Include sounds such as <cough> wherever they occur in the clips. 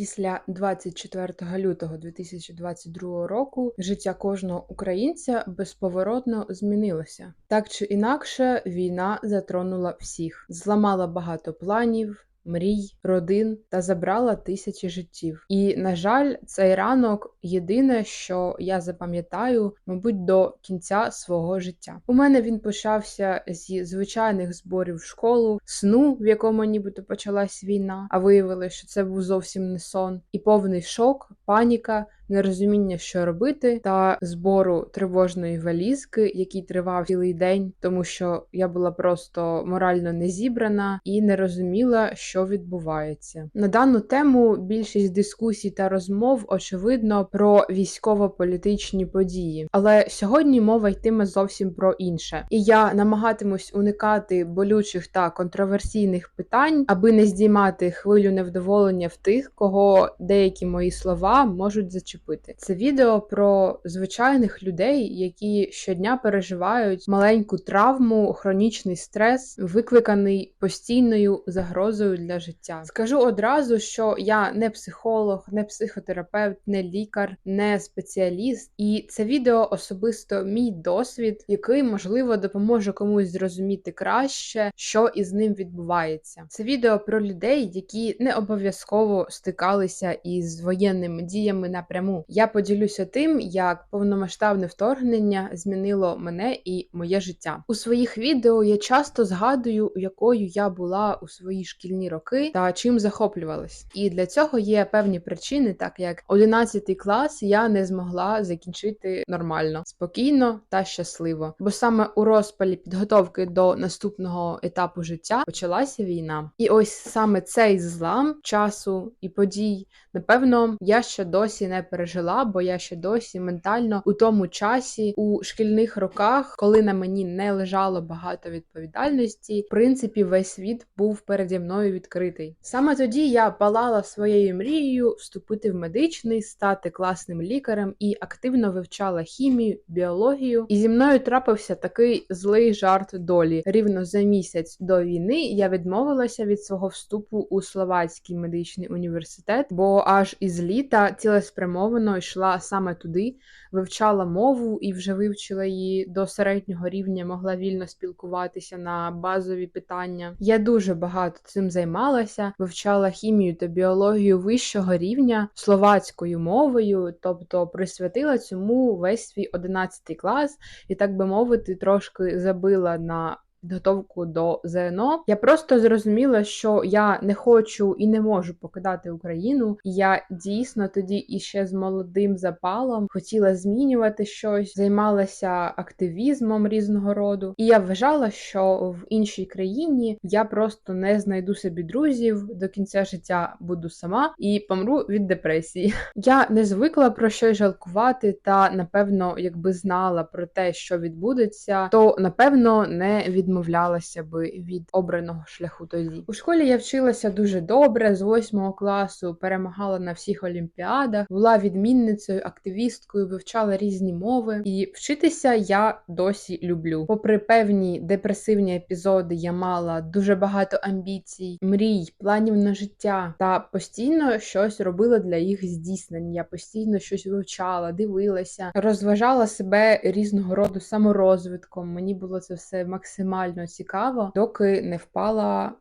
Після 24 лютого 2022 року життя кожного українця безповоротно змінилося. Так чи інакше, війна затронула всіх, зламала багато планів. Мрій, родин та забрала тисячі життів. І, на жаль, цей ранок єдине, що я запам'ятаю, мабуть, до кінця свого життя. У мене він почався зі звичайних зборів в школу, сну, в якому нібито почалась війна, а виявилося, що це був зовсім не сон, і повний шок, паніка нерозуміння, що робити, та збору тривожної валізки, який тривав цілий день, тому що я була просто морально не зібрана і не розуміла, що відбувається. На дану тему більшість дискусій та розмов очевидно про військово-політичні події, але сьогодні мова йтиме зовсім про інше, і я намагатимусь уникати болючих та контроверсійних питань, аби не здіймати хвилю невдоволення в тих, кого деякі мої слова можуть зачепити зачепити. Це відео про звичайних людей, які щодня переживають маленьку травму, хронічний стрес, викликаний постійною загрозою для життя. Скажу одразу, що я не психолог, не психотерапевт, не лікар, не спеціаліст, і це відео особисто мій досвід, який можливо допоможе комусь зрозуміти краще, що із ним відбувається. Це відео про людей, які не обов'язково стикалися із воєнними діями напряму чому я поділюся тим, як повномасштабне вторгнення змінило мене і моє життя. У своїх відео я часто згадую, якою я була у свої шкільні роки та чим захоплювалась. І для цього є певні причини, так як 11 клас я не змогла закінчити нормально, спокійно та щасливо. Бо саме у розпалі підготовки до наступного етапу життя почалася війна. І ось саме цей злам часу і подій, напевно, я ще досі не переживаю пережила, бо я ще досі ментально у тому часі, у шкільних роках, коли на мені не лежало багато відповідальності, в принципі, весь світ був переді мною відкритий. Саме тоді я палала своєю мрією вступити в медичний, стати класним лікарем і активно вивчала хімію, біологію. І зі мною трапився такий злий жарт долі. Рівно за місяць до війни я відмовилася від свого вступу у Словацький медичний університет, бо аж із літа цілеспрямовано цілеспрямовано йшла саме туди, вивчала мову і вже вивчила її до середнього рівня, могла вільно спілкуватися на базові питання. Я дуже багато цим займалася, вивчала хімію та біологію вищого рівня словацькою мовою, тобто присвятила цьому весь свій 11 клас і, так би мовити, трошки забила на підготовку до ЗНО. Я просто зрозуміла, що я не хочу і не можу покидати Україну. Я дійсно тоді іще з молодим запалом хотіла змінювати щось, займалася активізмом різного роду. І я вважала, що в іншій країні я просто не знайду собі друзів до кінця життя буду сама і помру від депресії. <laughs> Я не звикла про щось жалкувати, та напевно, якби знала про те, що відбудеться, то напевно не від відмовлялася би від обраного шляху тоді. У школі я вчилася дуже добре, з восьмого класу перемагала на всіх олімпіадах, була відмінницею, активісткою, вивчала різні мови, і вчитися я досі люблю. Попри певні депресивні епізоди, я мала дуже багато амбіцій, мрій, планів на життя та постійно щось робила для їх здійснення. Постійно щось вивчала, дивилася, розважала себе різного роду саморозвитком. Мені було це все максимально максимально цікаво, доки не впала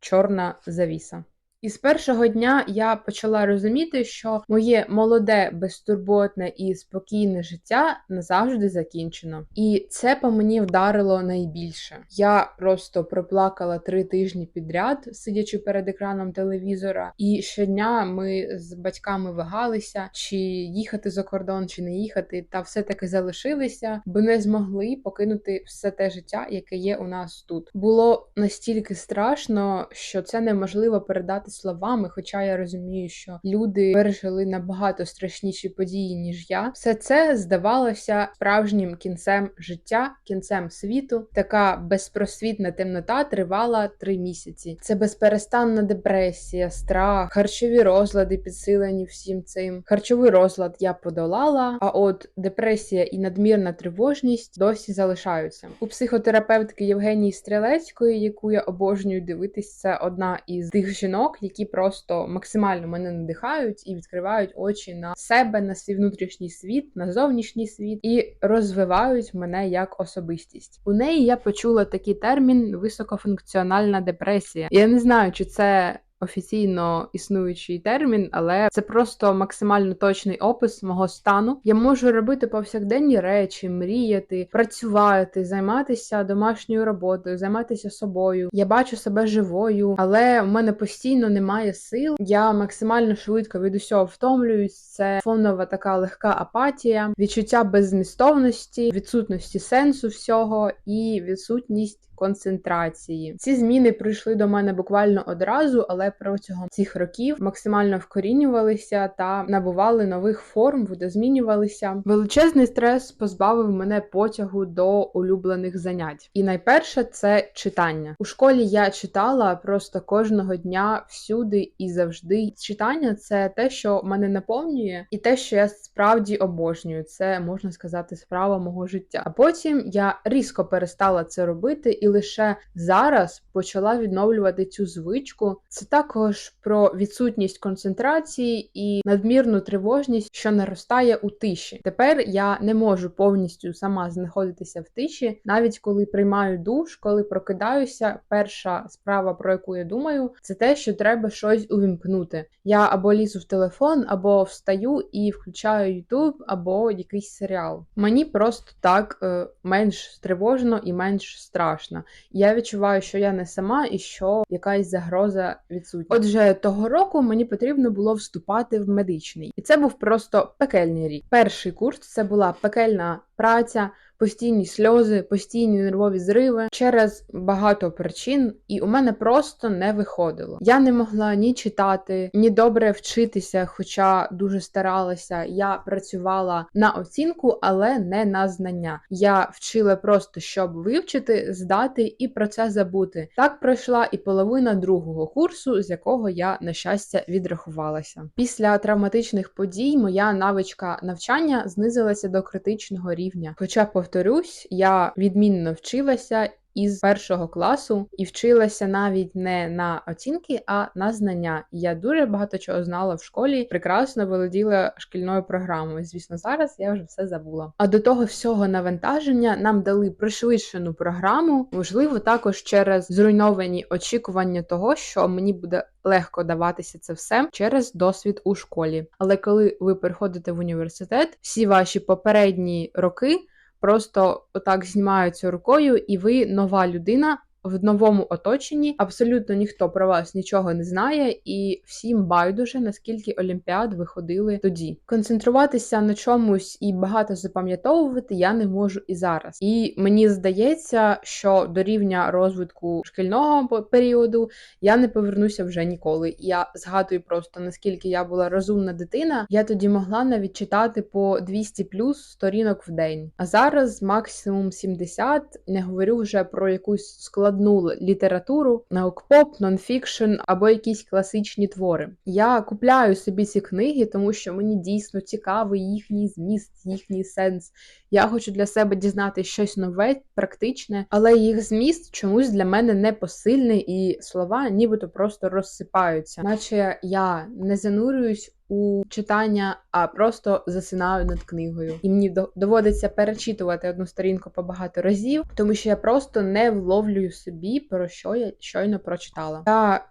чорна завіса. І з першого дня я почала розуміти, що моє молоде, безтурботне і спокійне життя назавжди закінчено. І це по мені вдарило найбільше. Я просто проплакала три тижні підряд, сидячи перед екраном телевізора, і щодня ми з батьками вагалися, чи їхати за кордон, чи не їхати, та все-таки залишилися, бо не змогли покинути все те життя, яке є у нас тут. Було настільки страшно, що це неможливо передати словами, хоча я розумію, що люди пережили набагато страшніші події, ніж я. Все це здавалося справжнім кінцем життя, кінцем світу. Така безпросвітна темнота тривала три місяці. Це безперестанна депресія, страх, харчові розлади, підсилені всім цим. Харчовий розлад я подолала, а от депресія і надмірна тривожність досі залишаються. У психотерапевтки Євгенії Стрілецької, яку я обожнюю дивитись, це одна із тих жінок, які просто максимально мене надихають і відкривають очі на себе, на свій внутрішній світ, на зовнішній світ і розвивають мене як особистість. У неї я почула такий термін високофункціональна депресія. Я не знаю, чи це. Офіційно існуючий термін, але це просто максимально точний опис мого стану. Я можу робити повсякденні речі, мріяти, працювати, займатися домашньою роботою, займатися собою. Я бачу себе живою, але в мене постійно немає сил. Я максимально швидко від усього втомлююсь. Це фонова така легка апатія, відчуття беззмістовності, відсутності сенсу всього і відсутність. Концентрації ці зміни прийшли до мене буквально одразу, але протягом цих років максимально вкорінювалися та набували нових форм, видозмінювалися. Величезний стрес позбавив мене потягу до улюблених занять. І найперше це читання. У школі я читала просто кожного дня всюди і завжди. Читання це те, що мене наповнює, і те, що я справді обожнюю. Це можна сказати справа мого життя. А потім я різко перестала це робити і лише зараз почала відновлювати цю звичку. Це також про відсутність концентрації і надмірну тривожність, що наростає у тиші. Тепер я не можу повністю сама знаходитися в тиші, навіть коли приймаю душ, коли прокидаюся. Перша справа, про яку я думаю, це те, що треба щось увімкнути. Я або лізу в телефон, або встаю і включаю YouTube, або якийсь серіал. Мені просто так е, менш тривожно і менш страшно. Я відчуваю, що я не сама і що якась загроза відсутня. Отже, того року мені потрібно було вступати в медичний, і це був просто пекельний рік. Перший курс це була пекельна праця. Постійні сльози, постійні нервові зриви через багато причин, і у мене просто не виходило. Я не могла ні читати, ні добре вчитися, хоча дуже старалася. Я працювала на оцінку, але не на знання. Я вчила просто, щоб вивчити, здати і про це забути. Так пройшла і половина другого курсу, з якого я на щастя відрахувалася. Після травматичних подій моя навичка навчання знизилася до критичного рівня. Хоча повторюсь, я відмінно вчилася. Із першого класу і вчилася навіть не на оцінки, а на знання. Я дуже багато чого знала в школі, прекрасно володіла шкільною програмою. Звісно, зараз я вже все забула. А до того всього навантаження нам дали пришвидшену програму, можливо, також через зруйновані очікування того, що мені буде легко даватися це все через досвід у школі. Але коли ви приходите в університет, всі ваші попередні роки просто отак знімаються рукою, і ви нова людина. В новому оточенні абсолютно ніхто про вас нічого не знає, і всім байдуже наскільки олімпіад виходили тоді. Концентруватися на чомусь і багато запам'ятовувати я не можу і зараз. І мені здається, що до рівня розвитку шкільного періоду я не повернуся вже ніколи. Я згадую просто наскільки я була розумна дитина. Я тоді могла навіть читати по 200 плюс сторінок в день. А зараз максимум 70, не говорю вже про якусь складну складну літературу, наукпоп, нонфікшн або якісь класичні твори. Я купляю собі ці книги, тому що мені дійсно цікавий їхній зміст, їхній сенс. Я хочу для себе дізнати щось нове, практичне, але їх зміст чомусь для мене не посильний, і слова нібито просто розсипаються, наче я не занурююсь у читання, а просто засинаю над книгою. І мені доводиться перечитувати одну сторінку по багато разів, тому що я просто не вловлюю собі, про що я щойно прочитала. Я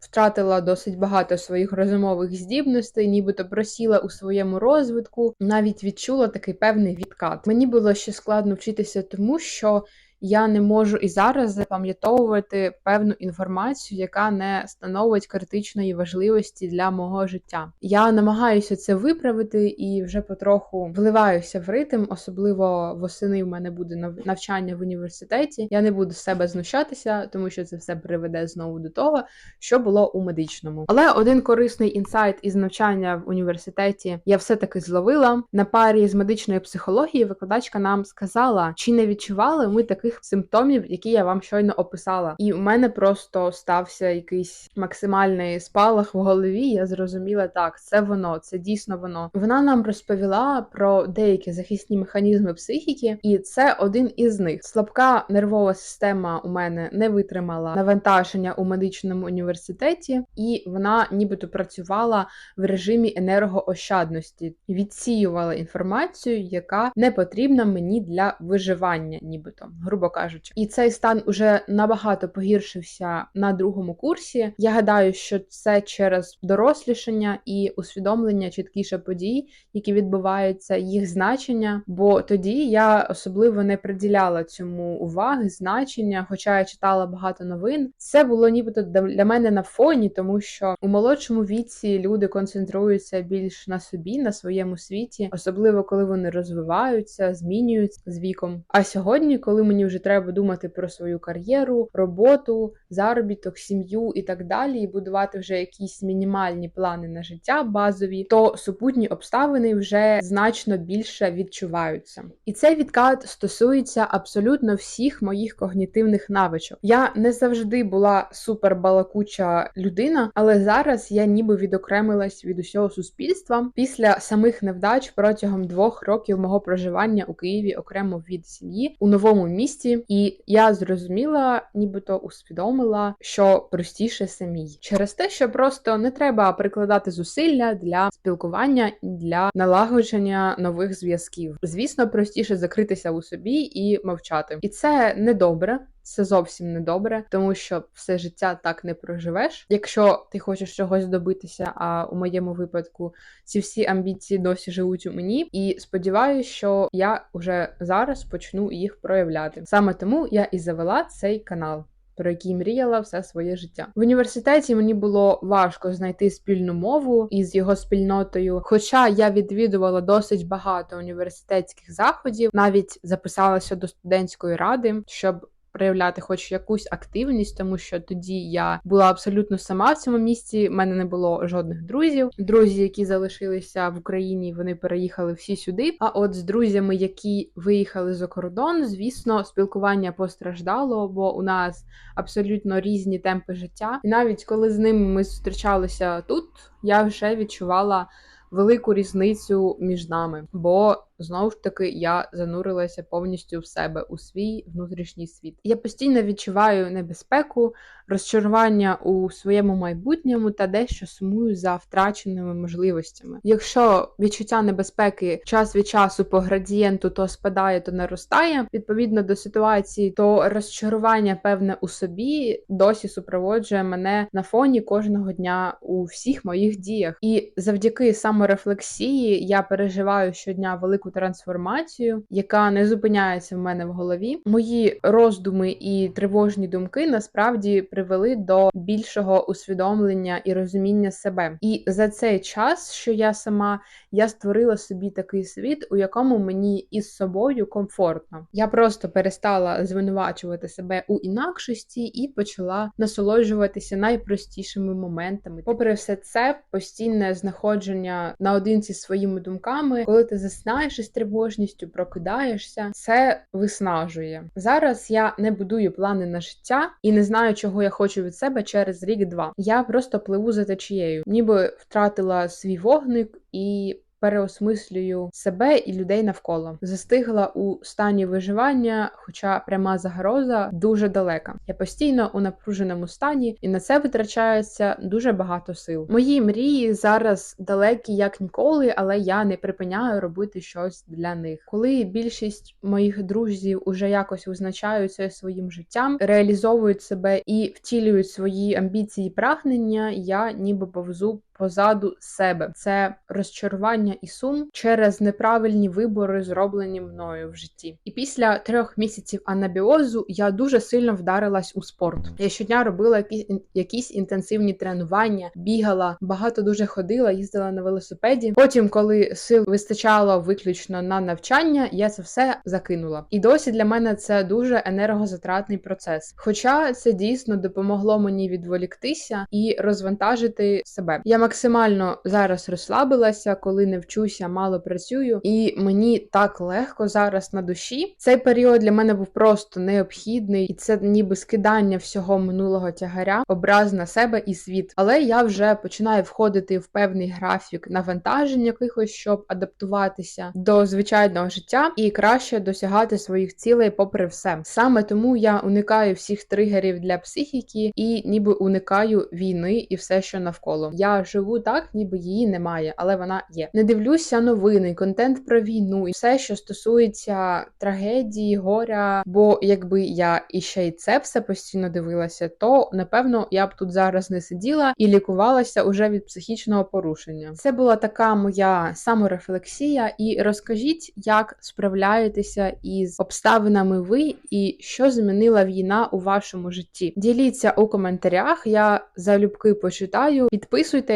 Втратила досить багато своїх розумових здібностей, нібито просіла у своєму розвитку, навіть відчула такий певний відкат. Мені було ще складно вчитися, тому що я не можу і зараз запам'ятовувати певну інформацію, яка не становить критичної важливості для мого життя. Я намагаюся це виправити і вже потроху вливаюся в ритм, особливо восени в мене буде навчання в університеті. Я не буду з себе знущатися, тому що це все приведе знову до того, що було у медичному. Але один корисний інсайт із навчання в університеті я все-таки зловила на парі з медичної психології. Викладачка нам сказала, чи не відчували ми такий таких симптомів, які я вам щойно описала. І у мене просто стався якийсь максимальний спалах в голові. Я зрозуміла, так, це воно, це дійсно воно. Вона нам розповіла про деякі захисні механізми психіки, і це один із них. Слабка нервова система у мене не витримала навантаження у медичному університеті, і вона нібито працювала в режимі енергоощадності, відсіювала інформацію, яка не потрібна мені для виживання, нібито, грубо кажучи. І цей стан уже набагато погіршився на другому курсі. Я гадаю, що це через дорослішання і усвідомлення чіткіше подій, які відбуваються, їх значення. Бо тоді я особливо не приділяла цьому уваги, значення, хоча я читала багато новин. Це було нібито для мене на фоні, тому що у молодшому віці люди концентруються більш на собі, на своєму світі, особливо коли вони розвиваються, змінюються з віком. А сьогодні, коли мені вже треба думати про свою кар'єру, роботу, заробіток, сім'ю і так далі, і будувати вже якісь мінімальні плани на життя базові, то супутні обставини вже значно більше відчуваються. І цей відкат стосується абсолютно всіх моїх когнітивних навичок. Я не завжди була супер балакуча людина, але зараз я ніби відокремилась від усього суспільства після самих невдач протягом двох років мого проживання у Києві окремо від сім'ї у новому місті, і я зрозуміла, нібито усвідомила, що простіше самій через те, що просто не треба прикладати зусилля для спілкування для налагодження нових зв'язків. Звісно, простіше закритися у собі і мовчати, і це не добре. Це зовсім не добре, тому що все життя так не проживеш. Якщо ти хочеш чогось добитися, а у моєму випадку ці всі амбіції досі живуть у мені, і сподіваюся, що я вже зараз почну їх проявляти. Саме тому я і завела цей канал. Про який мріяла все своє життя в університеті. Мені було важко знайти спільну мову із його спільнотою. Хоча я відвідувала досить багато університетських заходів, навіть записалася до студентської ради, щоб проявляти хоч якусь активність, тому що тоді я була абсолютно сама в цьому місці. в мене не було жодних друзів. Друзі, які залишилися в Україні, вони переїхали всі сюди. А от з друзями, які виїхали за кордон, звісно, спілкування постраждало, бо у нас абсолютно різні темпи життя. І навіть коли з ними ми зустрічалися тут, я вже відчувала велику різницю між нами. бо знову ж таки я занурилася повністю в себе у свій внутрішній світ. Я постійно відчуваю небезпеку, розчарування у своєму майбутньому та дещо сумую за втраченими можливостями. Якщо відчуття небезпеки час від часу по градієнту то спадає, то наростає, відповідно до ситуації, то розчарування певне у собі досі супроводжує мене на фоні кожного дня у всіх моїх діях. І завдяки саморефлексії я переживаю щодня велику трансформацію, яка не зупиняється в мене в голові. Мої роздуми і тривожні думки насправді привели до більшого усвідомлення і розуміння себе. І за цей час, що я сама, я створила собі такий світ, у якому мені із собою комфортно. Я просто перестала звинувачувати себе у інакшості і почала насолоджуватися найпростішими моментами. Попри все це, постійне знаходження наодинці своїми думками, коли ти заснаєш із тривожністю, прокидаєшся, це виснажує. Зараз я не будую плани на життя і не знаю, чого я хочу від себе через рік-два. Я просто пливу за течією, ніби втратила свій вогник і переосмислюю себе і людей навколо. Застигла у стані виживання, хоча пряма загроза дуже далека. Я постійно у напруженому стані, і на це витрачається дуже багато сил. Мої мрії зараз далекі як ніколи, але я не припиняю робити щось для них. Коли більшість моїх друзів уже якось визначаються своїм життям, реалізовують себе і втілюють свої амбіції, і прагнення, я ніби повзу позаду себе. Це розчарування і сум через неправильні вибори, зроблені мною в житті. І після трьох місяців анабіозу я дуже сильно вдарилась у спорт. Я щодня робила якісь, якісь інтенсивні тренування, бігала, багато дуже ходила, їздила на велосипеді. Потім, коли сил вистачало виключно на навчання, я це все закинула. І досі для мене це дуже енергозатратний процес. Хоча це дійсно допомогло мені відволіктися і розвантажити себе. Я максимально зараз розслабилася, коли не вчуся, мало працюю, і мені так легко зараз на душі. Цей період для мене був просто необхідний, і це ніби скидання всього минулого тягаря, образ на себе і світ. Але я вже починаю входити в певний графік навантажень якихось, щоб адаптуватися до звичайного життя і краще досягати своїх цілей, попри все. Саме тому я уникаю всіх тригерів для психіки і ніби уникаю війни і все, що навколо. Я живу так, ніби її немає, але вона є. Не дивлюся новини, контент про війну і все, що стосується трагедії, горя. Бо якби я іще й це все постійно дивилася, то напевно я б тут зараз не сиділа і лікувалася уже від психічного порушення. Це була така моя саморефлексія. І розкажіть, як справляєтеся із обставинами ви і що змінила війна у вашому житті. Діліться у коментарях. Я залюбки почитаю.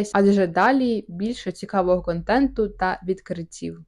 Підписуйтесь, адже далі більше цікавого контенту та відкриттів.